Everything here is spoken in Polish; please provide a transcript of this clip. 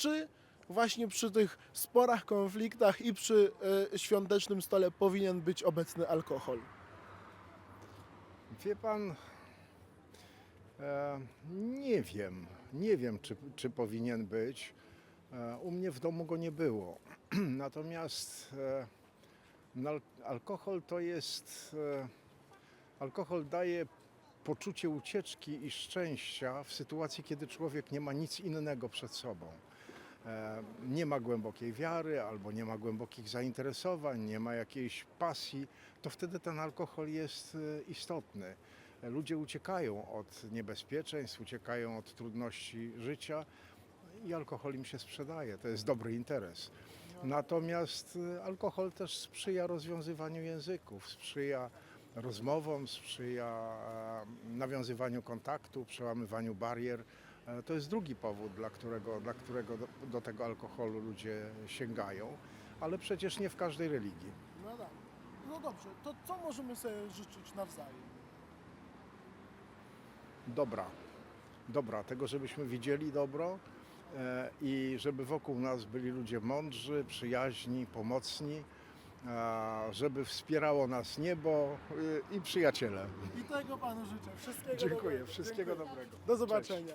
czy właśnie przy tych sporach, konfliktach i przy e, świątecznym stole powinien być obecny alkohol? Wie pan, e, nie wiem, nie wiem, czy, czy powinien być. E, u mnie w domu go nie było. Natomiast e, al- alkohol to jest. E, alkohol daje poczucie ucieczki i szczęścia w sytuacji, kiedy człowiek nie ma nic innego przed sobą. E, nie ma głębokiej wiary albo nie ma głębokich zainteresowań, nie ma jakiejś pasji, to wtedy ten alkohol jest e, istotny. E, Ludzie uciekają od niebezpieczeństw, uciekają od trudności życia i alkohol im się sprzedaje. To jest dobry interes. Natomiast alkohol też sprzyja rozwiązywaniu języków, sprzyja rozmowom, sprzyja nawiązywaniu kontaktu, przełamywaniu barier. E, To jest drugi powód, dla którego, dla którego do, do tego alkoholu ludzie sięgają, ale przecież nie w każdej religii. No tak. No dobrze, to co możemy sobie życzyć nawzajem? Dobra, dobra, tego, żebyśmy widzieli dobro e, i żeby wokół nas byli ludzie mądrzy, przyjaźni, pomocni, a, żeby wspierało nas niebo y, i przyjaciele. I tego panu życzę. Wszystkiego Dziękuję, dobrego. wszystkiego dobrego. Do zobaczenia.